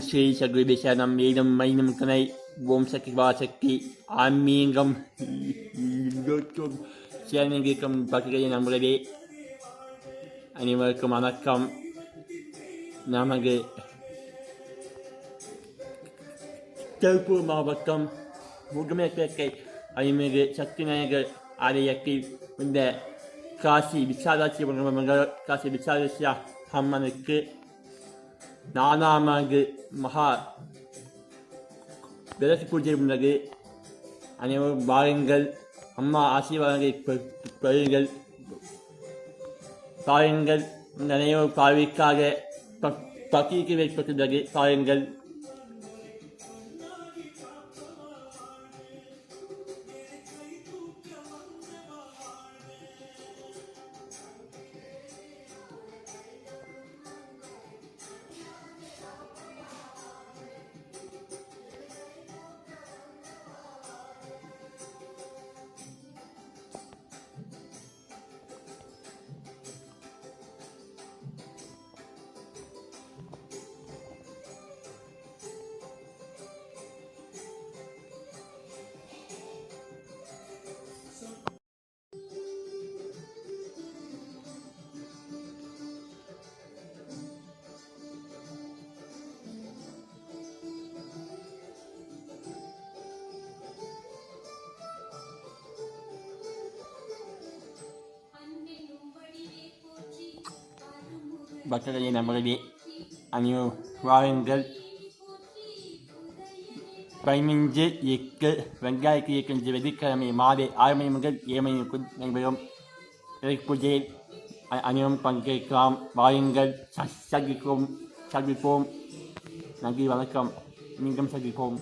ஸ்ரீ சகுதி சரணம் வேதம் மைனம் கனை ஓம் சக்தி வாசக்தி ஆன்மீகம் சேனங்கிற்கும் பக்தியை நம்புகிறதே அனைவருக்கும் வணக்கம் நமது திருப்பூர் மாவட்டம் முகமேற்பேட்டை அருள்மிகு சக்தி நாயகர் ஆலயத்தில் இந்த காசி விசாலாட்சி காசி விசாலாட்சி அம்மனுக்கு நானாமது மகா விளக்கு பூஜை உள்ளது. அனைவரும் வாருங்கள் அம்மா ஆசீர்வாதங்களை பெறுங்கள். பாருங்கள். அனைவரும் பார்வைக்காக ப- பக்திக்கு வைக்கப்பட்டுள்ளது பாருங்கள். பக்தர்களை நம்புகிறதே அனைவரும் வாருங்கள். பதினைஞ்சு எட்டு வெங்காயத்து இயக்கம் வெள்ளிக்கிழமை மாலை ஆறு மணி முதல் ஏழு மணிக்குள் நடைபெறும். விளக்கு பூஜையில் அனைவரும் பங்கேற்கலாம். வாருங்கள். ச- சந்திப்போம் சந்திப்போம் நன்றி வணக்கம். மீண்டும் சந்திப்போம்